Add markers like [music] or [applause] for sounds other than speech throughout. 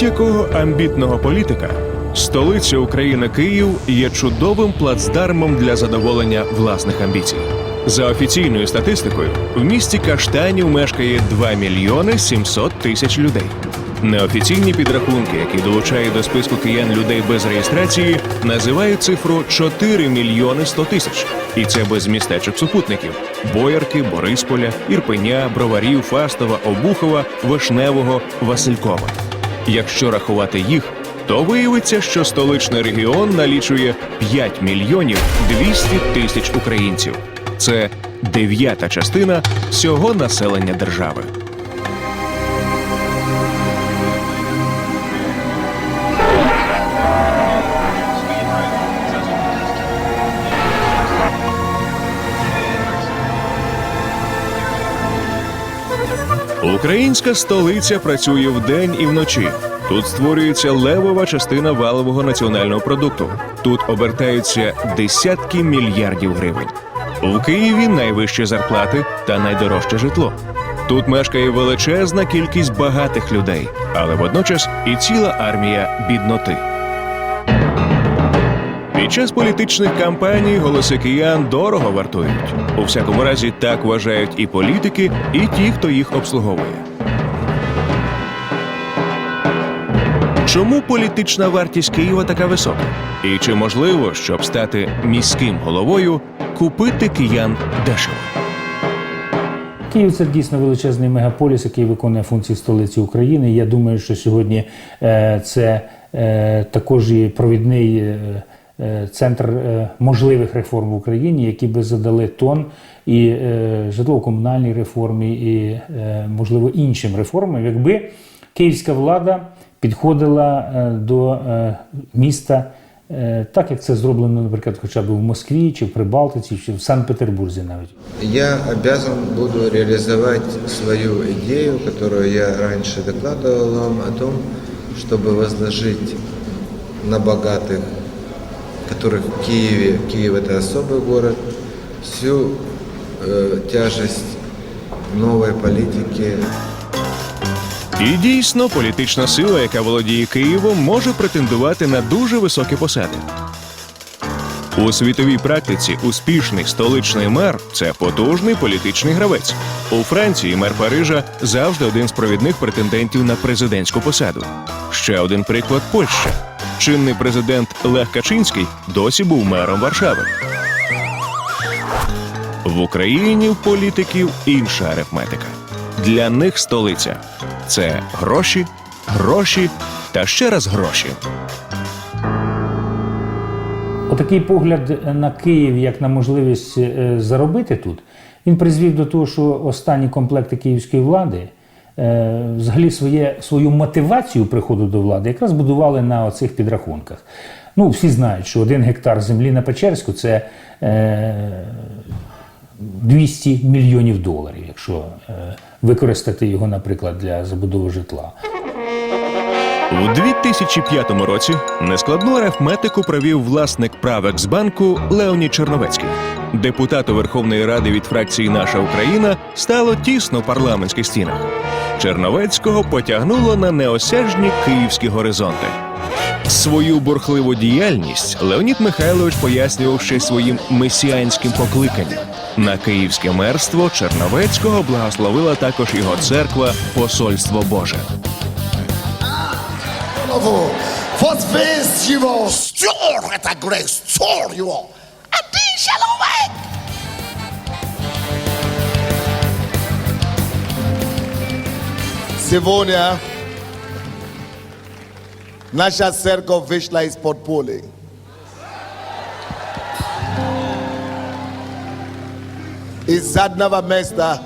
будь-якого амбітного політика столиця України Київ є чудовим плацдармом для задоволення власних амбіцій. За офіційною статистикою, в місті Каштанів мешкає 2 мільйони 700 тисяч людей. Неофіційні підрахунки, які долучають до списку киян людей без реєстрації, називають цифру 4 мільйони 100 тисяч. І це без містечок супутників: Боярки, Борисполя, Ірпеня, Броварів, Фастова, Обухова, Вишневого, Василькова. Якщо рахувати їх, то виявиться, що столичний регіон налічує 5 мільйонів 200 тисяч українців. Це дев'ята частина всього населення держави. Українська столиця працює вдень і вночі. Тут створюється левова частина валового національного продукту. Тут обертаються десятки мільярдів гривень. У Києві найвищі зарплати та найдорожче житло. Тут мешкає величезна кількість багатих людей, але водночас і ціла армія бідноти. Під час політичних кампаній голоси киян дорого вартують. У всякому разі, так вважають і політики, і ті, хто їх обслуговує. Чому політична вартість Києва така висока? І чи можливо, щоб стати міським головою, купити киян дешево? Київ це дійсно величезний мегаполіс, який виконує функції столиці України. Я думаю, що сьогодні е, це е, також і провідний е, центр е, можливих реформ в Україні, які би задали тон і е, житлово-комунальній реформі, і е, можливо іншим реформам, якби київська влада підходила е, до е, міста. е, Так як це зроблено, наприклад, хоча б в Москві, чи в Прибалтиці, чи в Санкт-Петербурзі навіть. Я обязан буду реализовать свою идею, которую я раньше докладывал вам о том, чтобы возложить на богатых, которых в Киеве, Киев это особый город, всю э, тяжесть новой политики І дійсно, політична сила, яка володіє Києвом, може претендувати на дуже високі посади. У світовій практиці успішний столичний мер це потужний політичний гравець. У Франції мер Парижа завжди один з провідних претендентів на президентську посаду. Ще один приклад Польща. Чинний президент Лех Качинський досі був мером Варшави. В Україні в політиків інша арифметика. Для них столиця це гроші, гроші та ще раз гроші. Отакий погляд на Київ як на можливість е, заробити тут, він призвів до того, що останні комплекти київської влади взагалі своє, свою мотивацію приходу до влади якраз будували на оцих підрахунках. Ну, всі знають, що один гектар землі на Печерську це е, 200 мільйонів доларів, якщо е, використати його, наприклад, для забудови житла. У 2005 році нескладну арифметику провів власник Правексбанку Леонід Черновецький. Депутату Верховної Ради від фракції Наша Україна стало тісно в парламентських стінах. Черновецького потягнуло на неосяжні київські горизонти. Свою бурхливу діяльність Леонід Михайлович пояснював ще своїм месіанським покликанням. На київське мерство Черновецького благословила також його церква Посольство Боже. Стер это грех, стер его! А ты, человек! Sivunja, nasha serko Vishla is potpuli. I zadnava mesta,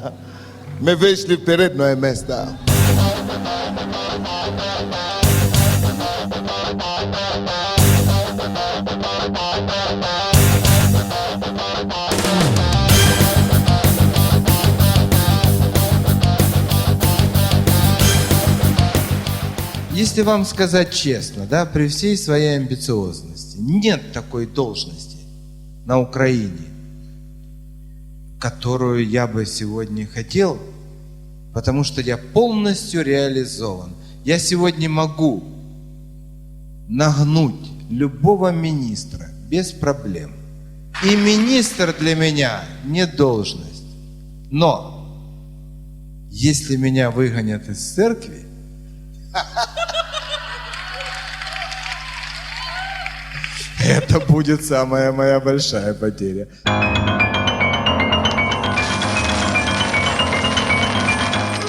[laughs] me vešli peredno e messed mesta. Если вам сказать честно, да, при всей своей амбициозности, нет такой должности на Украине, которую я бы сегодня хотел, потому что я полностью реализован. Я сегодня могу нагнуть любого министра без проблем. И министр для меня не должность. Но если меня выгонят из церкви, [laughs] это будет самая моя большая потеря.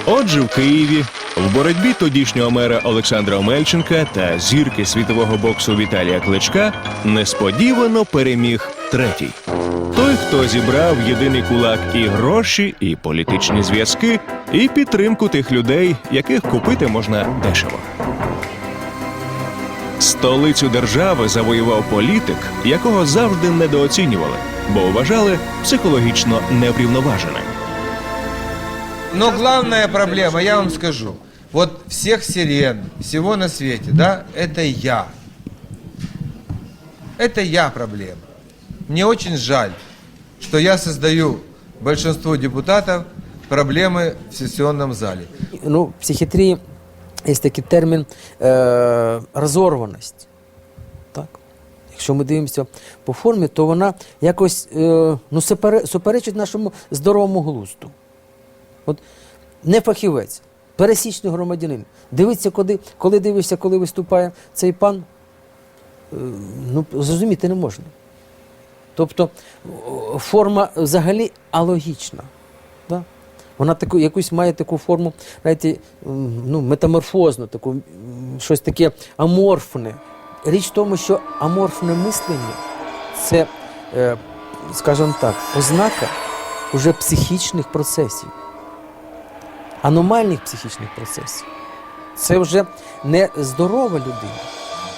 Отже, в Києві в боротьбі тодішнього мера Олександра Омельченка та зірки світового боксу Віталія Кличка несподівано переміг третій. Той, хто зібрав єдиний кулак і гроші, і політичні зв'язки, і підтримку тих людей, яких купити можна дешево. Столицю держави завоював політик, якого завжди недооцінювали, бо вважали психологічно неврівноваженим. Но главная проблема, я вам скажу, вот всех сирен, всего на свете, да, это я. Это я проблема. Мне очень жаль, что я создаю большинству депутатов проблемы в сессионном зале. ну, в психіатрії є такий термін е, розорваність. Так? Якщо ми дивимося по формі, то вона якось е, ну, супере- суперечить нашому здоровому глузду. От не фахівець, пересічний громадянин. Дивиться, коли, коли дивишся, коли виступає цей пан, е, ну, зрозуміти не можна. Тобто форма взагалі алогічна. Да? Вона таку, якусь має таку форму, знаєте, ну, метаморфозну, таку, щось таке аморфне. Річ в тому, що аморфне мислення це, е, скажімо так, ознака уже психічних процесів, аномальних психічних процесів. Це вже не здорова людина.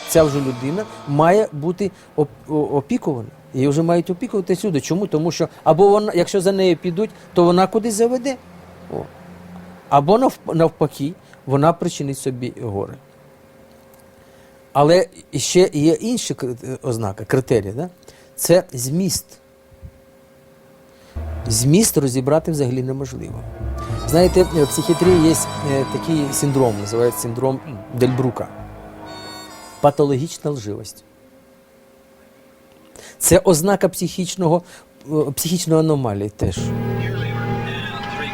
Ця вже людина має бути опікувана. Її вже мають опікувати сюди. Чому? Тому що або вона, якщо за нею підуть, то вона кудись заведе. О. Або навп- навпаки, вона причинить собі горе. Але ще є інші ознаки, критерії. Да? Це зміст. Зміст розібрати взагалі неможливо. Знаєте, в психіатрії є е, такий синдром, називається синдром Дельбрука. Патологічна лживость. Це ознака психічного, е, психічної аномалії теж.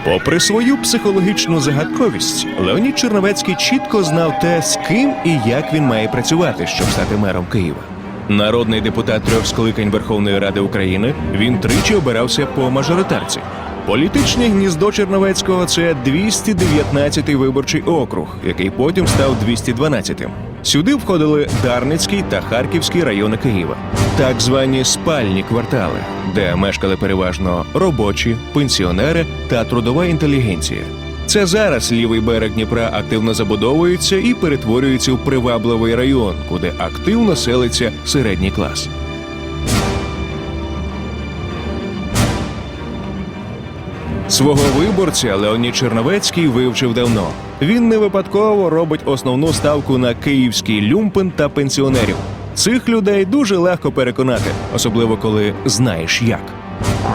Попри свою психологічну загадковість, Леонід Черновецький чітко знав те, з ким і як він має працювати, щоб стати мером Києва. Народний депутат трьох скликань Верховної Ради України він тричі обирався по мажоритарці. Політичне гніздо Черновецького це 219-й виборчий округ, який потім став 212-тим. Сюди входили Дарницький та Харківський райони Києва, так звані спальні квартали, де мешкали переважно робочі, пенсіонери та трудова інтелігенція. Це зараз лівий берег Дніпра активно забудовується і перетворюється в привабливий район, куди активно селиться середній клас. Свого виборця Леонід Черновецький вивчив давно. Він не випадково робить основну ставку на київський люмпен та пенсіонерів. Цих людей дуже легко переконати, особливо коли знаєш як.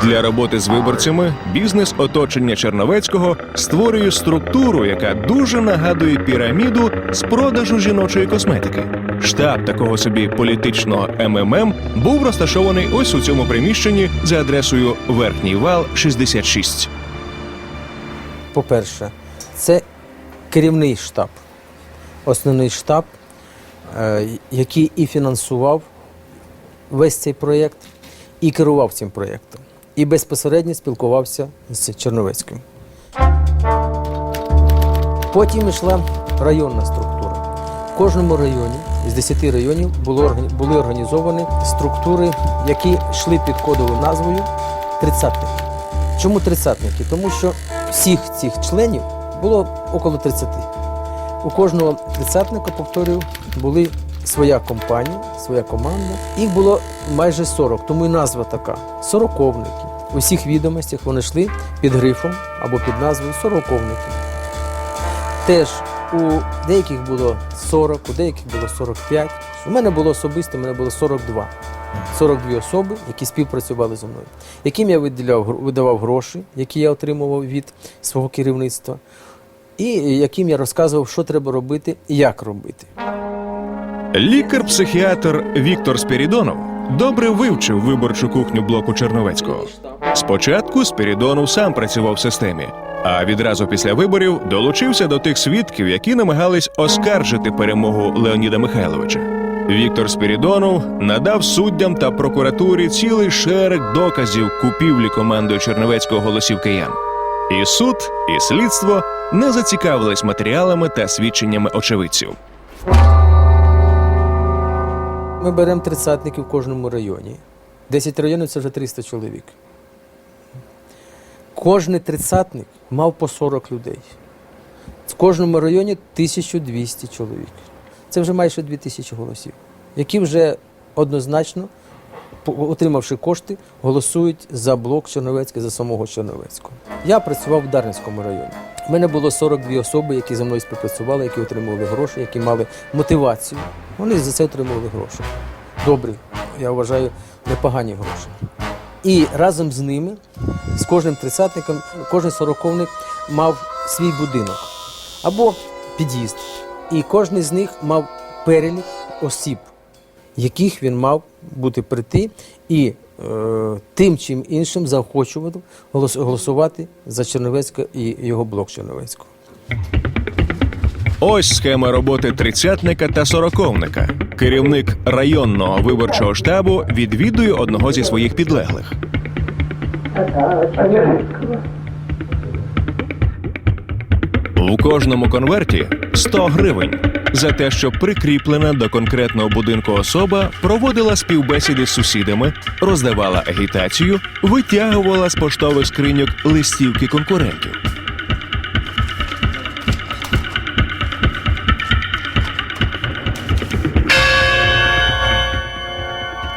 Для роботи з виборцями бізнес оточення Черновецького створює структуру, яка дуже нагадує піраміду з продажу жіночої косметики. Штаб такого собі політичного МММ був розташований ось у цьому приміщенні за адресою Верхній Вал 66. По-перше, це керівний штаб, основний штаб, е, який і фінансував весь цей проєкт, і керував цим проєктом, і безпосередньо спілкувався з Черновецьким. Потім йшла районна структура. В кожному районі з 10 районів були організовані структури, які йшли під кодовою назвою тридцятники. Чому тридцятники? Тому що всіх цих членів було около 30. У кожного тридцятника, повторюю, були своя компанія, своя команда. Їх було майже 40, тому і назва така сороковники. У всіх відомостях вони йшли під грифом або під назвою сороковники. Теж у деяких було 40, у деяких було 45. У мене було особисто, у мене було 42. 42 особи, які співпрацювали зі мною, яким я виділяв, видавав гроші, які я отримував від свого керівництва. і яким я розказував, що треба робити і як робити. Лікар-психіатр Віктор Спірідонов добре вивчив виборчу кухню блоку Черновецького. Спочатку Спірідонов сам працював в системі, а відразу після виборів долучився до тих свідків, які намагались оскаржити перемогу Леоніда Михайловича. Віктор Спірідонов надав суддям та прокуратурі цілий шерек доказів купівлі командою Черновецького голосів киян. І суд, і слідство не зацікавились матеріалами та свідченнями очевидців. Ми беремо тридцятників в кожному районі. 10 районів це вже 300 чоловік. Кожний тридцятник мав по 40 людей. В кожному районі 1200 чоловік. Це вже майже 2000 голосів, які вже однозначно, отримавши кошти, голосують за блок Черновецький, за самого Черновецького. Я працював в Дарницькому районі. У мене було 42 особи, які за мною співпрацювали, які отримували гроші, які мали мотивацію. Вони за це отримували гроші. Добрі, я вважаю, непогані гроші. І разом з ними, з кожним тридцятником, кожен сороковник мав свій будинок або під'їзд. І кожен з них мав перелік осіб, яких він мав бути прийти і е, тим чим іншим заохочувати голос- голосувати за Черновецького і його блок Черновецького. Ось схема роботи тридцятника та сороковника. Керівник районного виборчого штабу відвідує одного зі своїх підлеглих. У кожному конверті 100 гривень за те, що прикріплена до конкретного будинку особа проводила співбесіди з сусідами, роздавала агітацію, витягувала з поштових скриньок листівки конкурентів.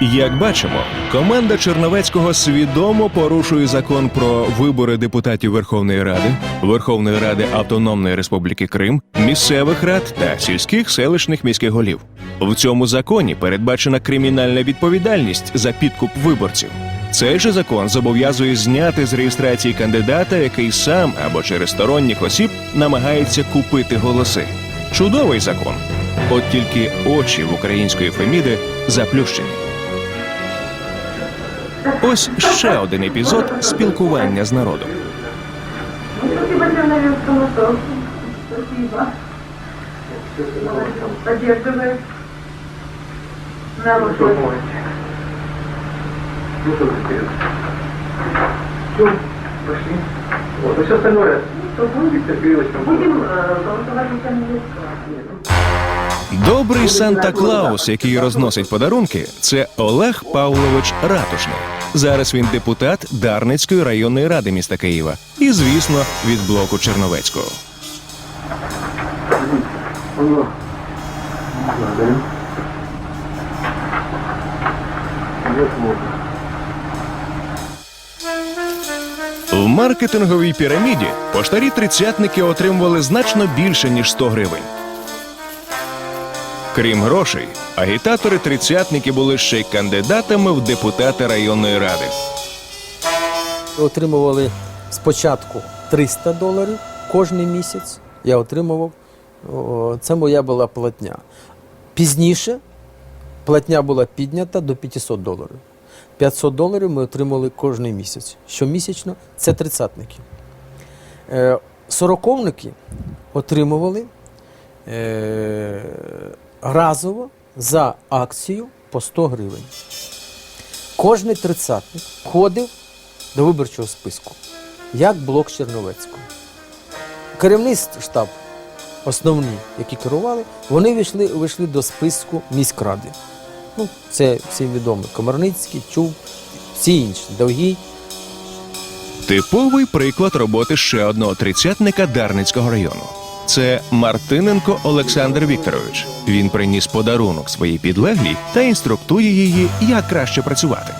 Як бачимо, команда Черновецького свідомо порушує закон про вибори депутатів Верховної Ради, Верховної Ради Автономної Республіки Крим, місцевих рад та сільських селищних міських голів. В цьому законі передбачена кримінальна відповідальність за підкуп виборців. Цей же закон зобов'язує зняти з реєстрації кандидата, який сам або через сторонніх осіб намагається купити голоси. Чудовий закон. От тільки очі в української Феміди заплющені. Ось ще один епізод спілкування з народом. Ну? Все, остальное, Что будет? Кириллович, там Будем э, голосовать за. Добрий Санта Клаус, який розносить подарунки, це Олег Павлович Ратушний. Зараз він депутат Дарницької районної ради міста Києва. І, звісно, від блоку Черновецького. В маркетинговій піраміді поштарі тридцятники отримували значно більше, ніж 100 гривень. Крім грошей, агітатори тридцятники були ще й кандидатами в депутати районної ради. Отримували спочатку 300 доларів кожен місяць. Я отримував. Це моя була платня. Пізніше платня була піднята до 500 доларів. 500 доларів ми отримали кожен місяць. Щомісячно це тридцятники. Е, Сороковники отримували е, разово за акцію по 100 гривень. Кожний тридцятник входив до виборчого списку, як блок Черновецького. Керівний штаб, основні, які керували, вони вийшли, вийшли до списку міськради. Ну, це всім відомо. Комарницький, Чуб, всі інші, Довгий. Типовий приклад роботи ще одного тридцятника Дарницького району. Це Мартиненко Олександр Вікторович. Він приніс подарунок своїй підлеглій та інструктує її, як краще працювати.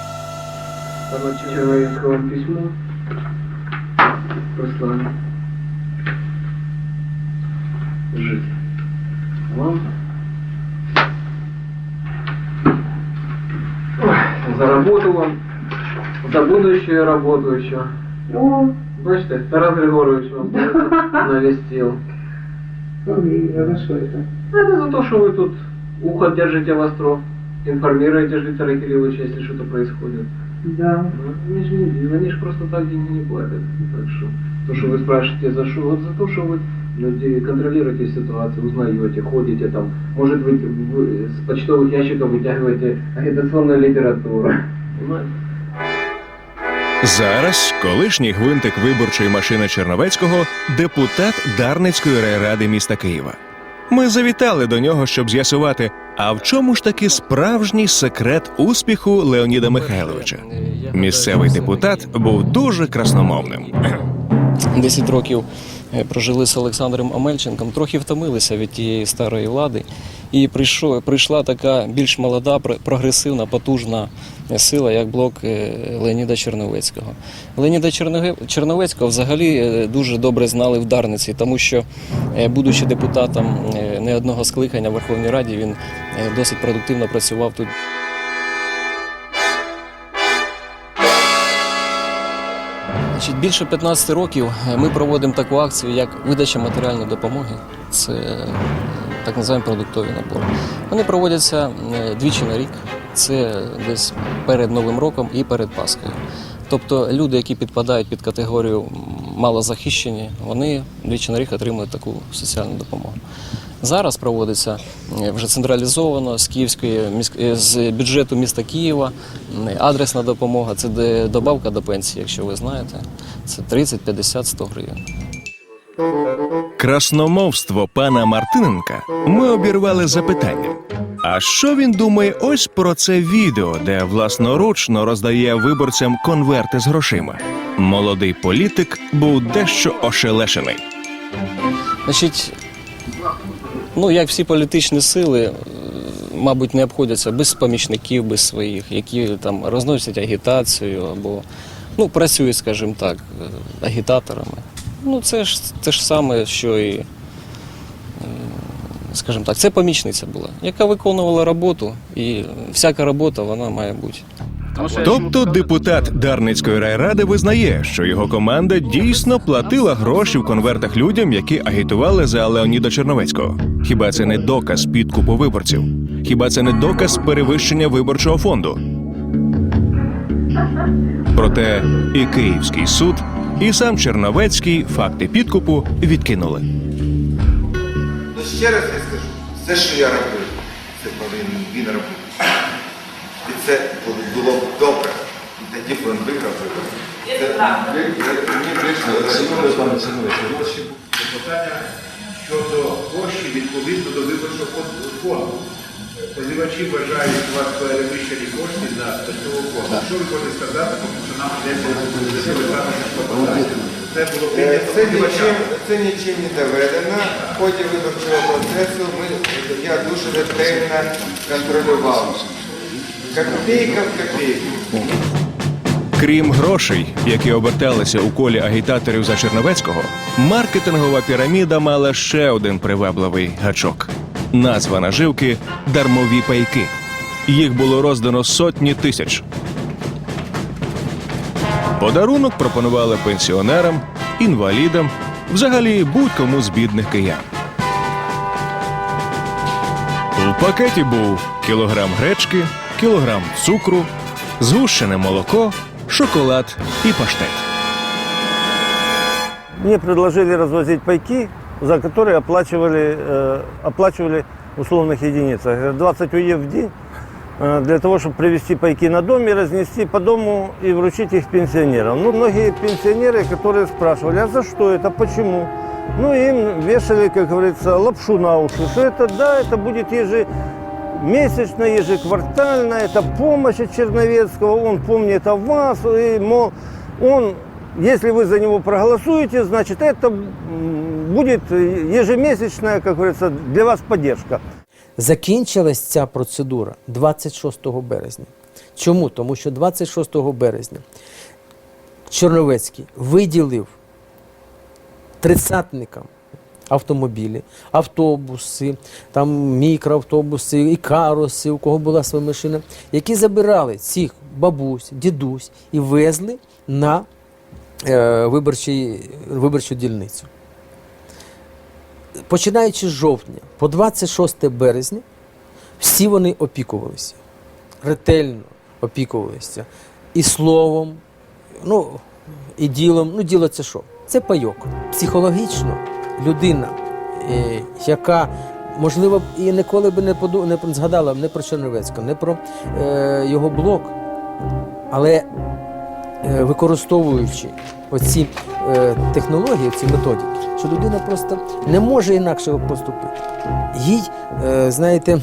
Человеческого письмо. Руслан. Жить. Вам. Ой, За работу вам. За будущую работу еще. Ну, Бачите, Тарас Григорович вам [laughs] навестил. Ой, а за что это? Это за то, что вы тут ухо держите востро, информируете Житера Кирилловича, если что-то происходит. Да. Ну, они же не, они же просто так деньги не платят. Так что, то, что вы спрашиваете, за что? Вот за то, что вы люди контролируете ситуацию, узнаете, ходите там, может быть, вы с почтовых ящиков вытягиваете агитационную литературу. Понимаете? Зараз колишній гвинтик виборчої машини Черновецького, депутат Дарницької райради міста Києва. Ми завітали до нього, щоб з'ясувати, а в чому ж таки справжній секрет успіху Леоніда Михайловича. Місцевий депутат був дуже красномовним. 10 років прожили з Олександром Амельченком, трохи втомилися від тієї старої влади. І прийшов, прийшла така більш молода, пр- прогресивна, потужна сила, як блок е, Леоніда Черновецького. Леоніда Черновецького взагалі е, дуже добре знали в Дарниці, тому що, е, будучи депутатом е, не одного скликання в Верховній Раді, він е, досить продуктивно працював тут. Значить, більше 15 років е, ми проводимо таку акцію, як видача матеріальної допомоги. Це так називаємо продуктові набори. Вони проводяться е, двічі на рік. Це десь перед Новим роком і перед Пасхою. Тобто люди, які підпадають під категорію малозахищені, вони двічі на рік отримують таку соціальну допомогу. Зараз проводиться е, вже централізовано з Київської е, з бюджету міста Києва. Адресна допомога це добавка до пенсії, якщо ви знаєте. Це 30, 50, 100 гривень. Красномовство пана Мартиненка ми обірвали запитанням. А що він думає ось про це відео, де власноручно роздає виборцям конверти з грошима? Молодий політик був дещо ошелешений. Значить, ну як всі політичні сили, е, мабуть, не обходяться без помічників, без своїх, які там розносять агітацію або ну, працюють, скажімо так, е, агітаторами. Ну, це ж те ж саме, що і, е, скажімо так, це помічниця була, яка виконувала роботу, і всяка робота вона має бути. Тобто депутат Дарницької райради визнає, що його команда дійсно платила гроші в конвертах людям, які агітували за Леоніда Черновецького. Хіба це не доказ підкупу виборців? Хіба це не доказ перевищення виборчого фонду? Проте і Київський суд, і сам Черновецький факти підкупу відкинули. Ну, ще раз я скажу, все, що я робив, це повинен він робити. Це було б добре. І тоді б він виграв. Питання щодо коштів відповідно до виборчого фонду. Позивачі вважають, що у вас перевищені кошти за цього фонду. Що ви можете сказати, тому що нам йдеться запитати. Це було Е, прийнято Це нічим, це нічим не доведено. В ході виборчого процесу ми, я дуже ретельно контролював. Копійка в копійку. Крім грошей, які оберталися у колі агітаторів за Черновецького, маркетингова піраміда мала ще один привабливий гачок. Назва наживки дармові пайки. Їх було роздано сотні тисяч. Подарунок пропонували пенсіонерам, інвалідам, взагалі будь-кому з бідних киян. У пакеті був кілограм гречки, кілограм цукру, згущене молоко, шоколад і паштет. Мне предложили развозить пайки, за которые оплачивали, э, оплачивали в условных единицах. Говорят, 20 УЕ в день э, для того, чтобы привезти пайки на дом и разнести по дому и вручить их пенсионерам. Ну, многие пенсионеры, которые спрашивали, а за что это, почему? Ну, им вешали, как говорится, лапшу на уши, что это, да, это будет ежемесячно, ежеквартально, это помощь от Черновецкого, он помнит о вас, и, мол, он если вы за него проголосуете, значит, это м, будет ежемесячная, как говорится, для вас поддержка. Закінчилась ця процедура 26 березня. Чому? Тому що 26 березня Чорновецький виділив тридцятникам автомобілі, автобуси, там мікроавтобуси, і каруси, у кого була своя машина, які забирали цих бабусь, дідусь і везли на е, виборчий, виборчу дільницю. починаючи з жовтня по 26 березня, всі вони опікувалися, ретельно опікувалися. І словом, ну, і ділом. Ну, діло це що? Це пайок. Психологічно людина, е, яка, можливо, і ніколи б не, поду, не згадала не про Черновецького, не про е, його блок, але е, використовуючи оці е, технології, ці методики, що людина просто не може інакше поступити. Їй, е, знаєте,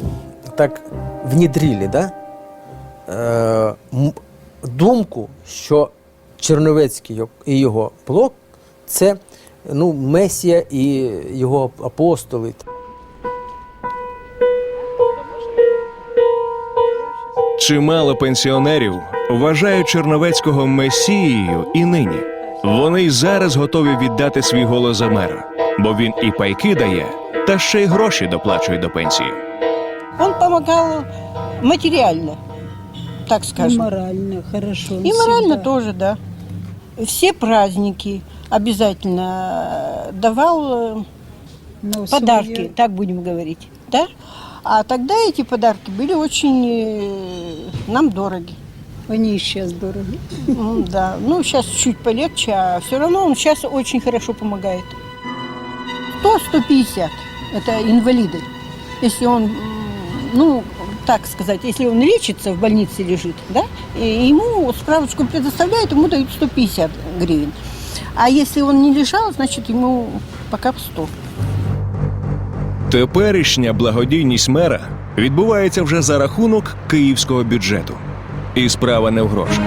так внідрілі, да? е, думку, що Черновецький і його блок це ну, Месія і його апостоли. Чимало пенсіонерів вважають Черновецького месією і нині. Вони й зараз готові віддати свій голос за мера, бо він і пайки дає, та ще й гроші доплачує до пенсії. Он помогал материально, так И скажем. морально, хорошо. И морально тоже, да. Все праздники обязательно давал э, подарки, так будем говорить, да? А тогда эти подарки были очень э, нам дороги. Они и сейчас дороги. М, Да, ну сейчас чуть полегче, а все равно он сейчас очень хорошо помогает. 100-150 – это инвалиды. Если он, ну, так сказать, если он лечится, в больнице лежит, да, и ему справочку предоставляют, ему дают 150 гривен. А если он не лежал, значит, ему пока 100. Теперішня благодійність мера відбувається вже за рахунок київського бюджету. І справа не в грошах.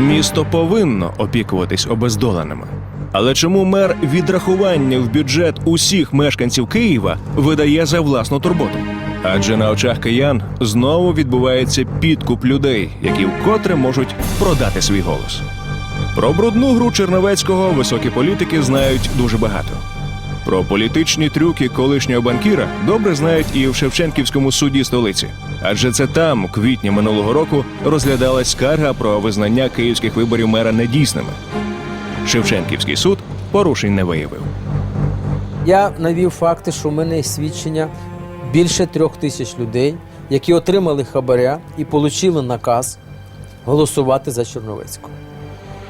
Місто повинно опікуватись обездоленими. Але чому мер відрахування в бюджет усіх мешканців Києва видає за власну турботу? Адже на очах киян знову відбувається підкуп людей, які вкотре можуть продати свій голос. Про брудну гру Черновецького високі політики знають дуже багато. Про політичні трюки колишнього банкіра добре знають і в Шевченківському суді столиці, адже це там, у квітні минулого року, розглядалась скарга про визнання київських виборів мера недійсними. Шевченківський суд порушень не виявив. Я навів факти, що в мене є свідчення більше трьох тисяч людей, які отримали хабаря і отримали наказ голосувати за Чорновецького.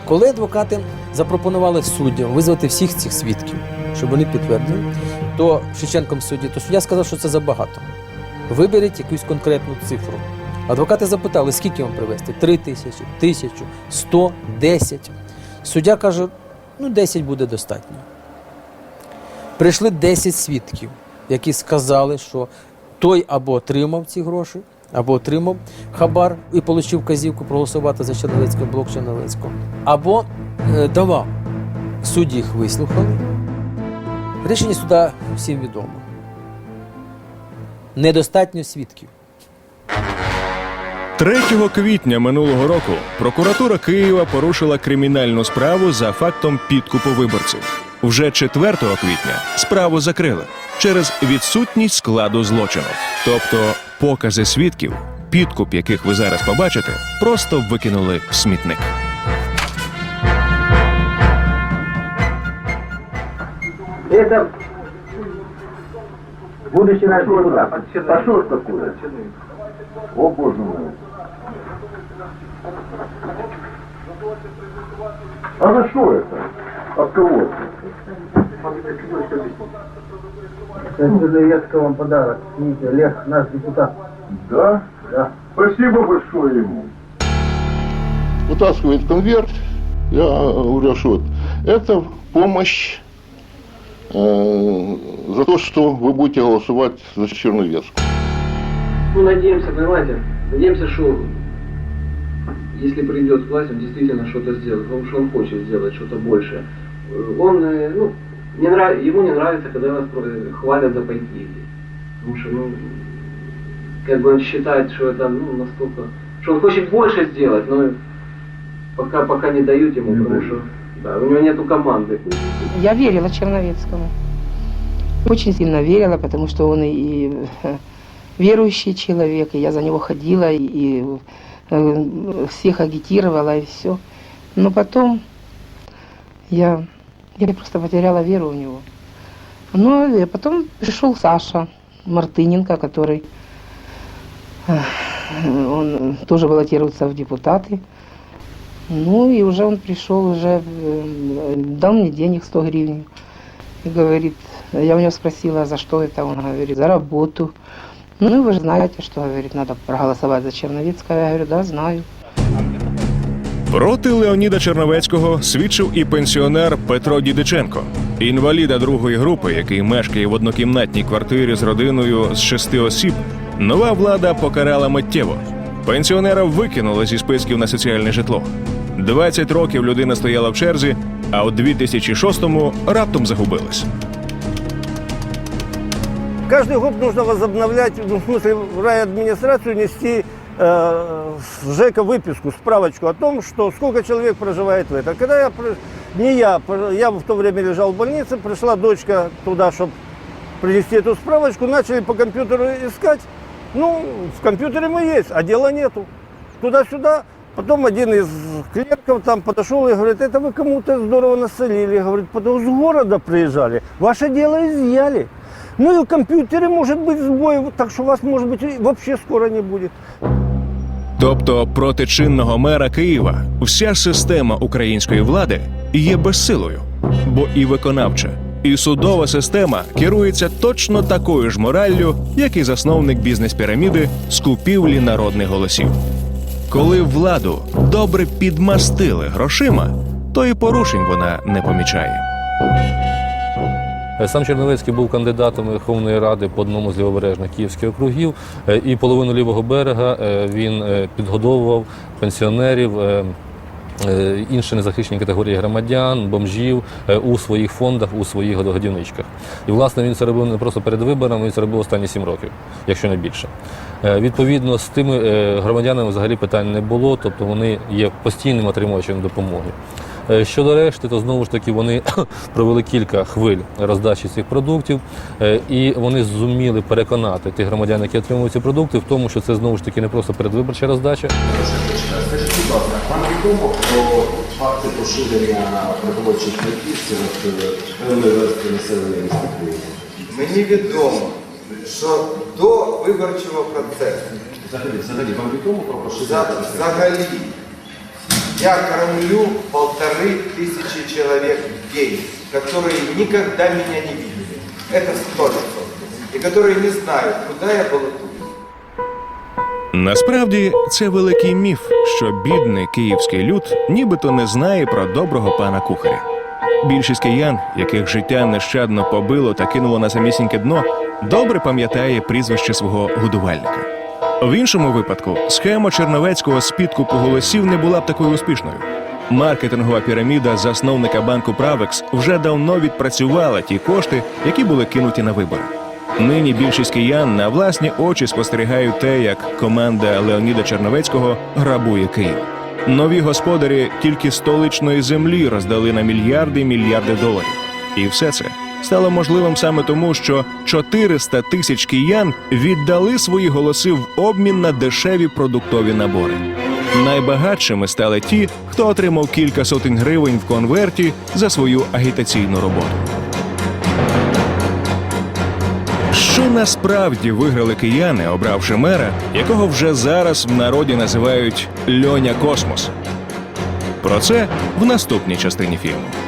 Коли адвокати запропонували суддям визвати всіх цих свідків, щоб вони підтвердили, то Шевченком суді, то суддя сказав, що це забагато. Виберіть якусь конкретну цифру. Адвокати запитали, скільки вам привезти? Три тисячі, тисячу, сто, десять. Суддя каже, ну 10 буде достатньо. Прийшли 10 свідків, які сказали, що той або отримав ці гроші, або отримав хабар і отримав казівку проголосувати за Черновецького блок Черновецького, або е, давав. Судді їх вислухали. Рішення суда всім відомо. Недостатньо свідків. 3 квітня минулого року прокуратура Києва порушила кримінальну справу за фактом підкупу виборців. Вже 4 квітня справу закрили через відсутність складу злочину. Тобто покази свідків, підкуп яких ви зараз побачите, просто викинули в смітник. Это будущий наш депутат. Пошел такое. О, боже мой. А за что это? От кого это? Это Черновецкого вам подарок. Видите, Олег, наш депутат. Да? Да. Спасибо большое ему. вытаскивает конверт, я говорю, что это? помощь э, за то, что вы будете голосовать за Черновецкую. Ну, надеемся, понимаете, надеемся, что если придет к власти, он действительно что-то сделает, потому что он хочет сделать что-то большее. Э, Он, э, ну, не нрав... ему не нравится, когда вас хвалят за пайки. Потому что, ну, как бы он считает, что это, ну, настолько... Что он хочет больше сделать, но пока, пока не дают ему, потому что, да, у него нету команды. Я верила Черновецкому. Очень сильно верила, потому что он и [laughs] верующий человек, и я за него ходила, и э, всех агитировала, и все. Но потом я, я просто потеряла веру в него. Ну, и потом пришел Саша Мартыненко, который э, он тоже баллотируется в депутаты. Ну и уже он пришел, уже э, дал мне денег 100 гривен. И говорит, я у него спросила, за что это, он говорит, за работу. Ну вы же знаете, что, говорит, надо проголосовать за Черновицкого. Я говорю, да, знаю. Проти Леоніда Черновецького свідчив і пенсіонер Петро Дідиченко, інваліда другої групи, який мешкає в однокімнатній квартирі з родиною з шести осіб. Нова влада покарала миттєво. Пенсіонера викинули зі списків на соціальне житло. 20 років людина стояла в черзі, а у 2006-му раптом загубилась. Каждый год нужно возобновлять, ну, в смысле, в райадминистрацию нести э, с ЖЭКа выписку, справочку о том, что сколько человек проживает в этом. Когда я, при- не я, при- я в то время лежал в больнице, пришла дочка туда, чтобы принести эту справочку, начали по компьютеру искать. Ну, в компьютере мы есть, а дела нету. Туда-сюда. Потом один из клерков там подошел и говорит, это вы кому-то здорово насолили. Говорит, потому с города приезжали, ваше дело изъяли. Ну и в компьютере может быть сбой, вот так что вас, может быть, и вообще скоро не будет. Тобто проти чинного мера Києва вся система української влади є безсилою, бо і виконавча, і судова система керується точно такою ж мораллю, як і засновник бізнес-піраміди з купівлі народних голосів. Коли владу добре підмастили грошима, то і порушень вона не помічає. Е, Сам Черновецький був кандидатом Верховної Ради по одному з лівобережних київських округів, е, і половину лівого берега е, він підгодовував пенсіонерів. Інші незахищені категорії громадян, бомжів у своїх фондах, у своїх годівничках. І власне він це робив не просто перед виборами, він це робив останні сім років, якщо не більше. Відповідно, з тими громадянами взагалі питань не було, тобто вони є постійним отримувачем допомоги. Е, Щодо решти, то знову ж таки вони [coughs] провели кілька хвиль роздачі цих продуктів, е, і вони зуміли переконати тих громадян, які отримують ці продукти, в тому, що це знову ж таки не просто передвиборча роздача. Скажіть, будь ласка, вам відомо про факти поширення продовольчих певної верстви населення міста Києва? Мені відомо, що до виборчого процесу Взагалі, взагалі, вам відомо про поширення? взагалі я кормлю полторы тысячи человек в день, которые никогда меня не видели. Это сто И которые не знают, куда я баллотую. Насправді це великий міф, що бідний київський люд нібито не знає про доброго пана кухаря. Більшість киян, яких життя нещадно побило та кинуло на самісіньке дно, добре пам'ятає прізвище свого годувальника. В іншому випадку схема Черновецького з підкупу голосів не була б такою успішною. Маркетингова піраміда засновника банку Правекс вже давно відпрацювала ті кошти, які були кинуті на вибори. Нині більшість киян на власні очі спостерігають те, як команда Леоніда Черновецького грабує Київ. Нові господарі тільки столичної землі роздали на мільярди мільярди доларів. І все це стало можливим саме тому, що 400 тисяч киян віддали свої голоси в обмін на дешеві продуктові набори. Найбагатшими стали ті, хто отримав кілька сотень гривень в конверті за свою агітаційну роботу. Що насправді виграли кияни, обравши мера, якого вже зараз в народі називають Льоня Космос? Про це в наступній частині фільму.